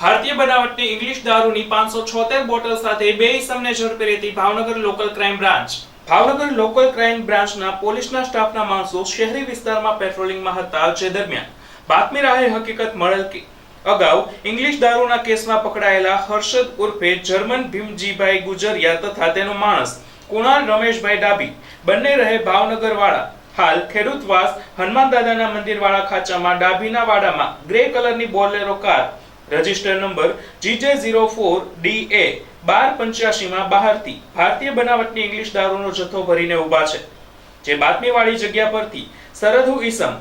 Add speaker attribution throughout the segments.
Speaker 1: ભારતીય બનાવટની ઇંગ્લિશ દારૂની પાંચસો છોતેર બોટલ સાથે બે ઇસમને ઝડપી લેતી Bhavnagar local crime branch. Bhavnagar local crime બ્રાન્ચના પોલીસના સ્ટાફના માણસો શહેરી વિસ્તારમાં પેટ્રોલિંગમાં હતા જે દરમિયાન. બાતમી રાહે હકીકત મળેલ કે અગાઉ ઇંગ્લિશ દારૂના કેસમાં પકડાયેલા હર્ષદ ઉર્ફે જર્મન ભીમજીભાઈ ગુજરિયા તથા તેનો માણસ કુણાલ રમેશભાઈ ડાબી બંને રહે ભાવનગર વાળા હાલ ખેડૂતવાસ હનુમાન દાદાના મંદિર વાળા ખાચામાં ડાભીના વાડામાં ગ્રે કલરની Bolero car register number GJ zero four D A બાર પંચ્યાસીમાં બહારથી ભારતીય બનાવટની ઇંગ્લિશ દારૂનો જથ્થો ભરીને ઊભા છે. જે બાતમીવાળી જગ્યા પરથી સરહદુ ઈસમ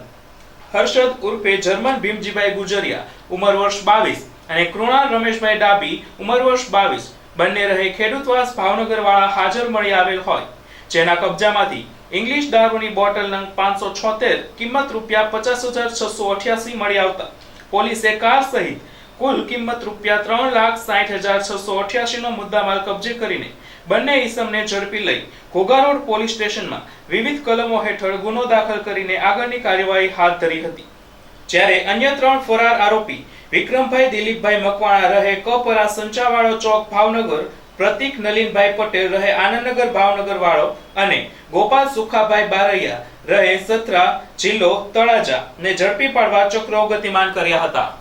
Speaker 1: હર્ષદ ઉર્ફે જર્મન ભીમજીભાઈ ગુજરિયા, ઉંમર વર્ષ બાવીસ, અને કૃણાલ રમેશભાઈ ડાબી ઉંમર વર્ષ બાવીસ, બંને રહે ખેડૂતવાસ ભાવનગર વાળા હાજર મળી આવેલ હોય, જેના કબજામાંથી ઇંગ્લિશ દારૂની બોટલ નંગ પાંચસો છોતેર, કિંમત રૂપિયા પચાસ હજાર છસો અઠ્યાસી મળી આવતા. પોલીસે કાર સહિત કુલ કિંમત રૂપિયા ત્રણ લાખ સાઠ હજાર છસો અઠ્યાસી નો મુદ્દામાલ કબજે કરીને બંને ઈસમને ઝડપી લઈ ઘોઘા રોડ પોલીસ સ્ટેશનમાં વિવિધ કલમો હેઠળ ગુનો દાખલ કરીને આગળની કાર્યવાહી હાથ ધરી હતી. જ્યારે અન્ય ત્રણ ફરાર આરોપી વિક્રમભાઈ દિલીપભાઈ મકવાણા રહે કપરા સંચાવાળો ચોક ભાવનગર, પ્રતિક નલીનભાઈ પટેલ રહે આનંદનગર ભાવનગર વાળો અને ગોપાલ સુખાભાઈ બારૈયા રહે સત્રા, જિલ્લો તળાજા ને ઝડપી પાડવા ચક્રો ગતિમાન કર્યા હતા.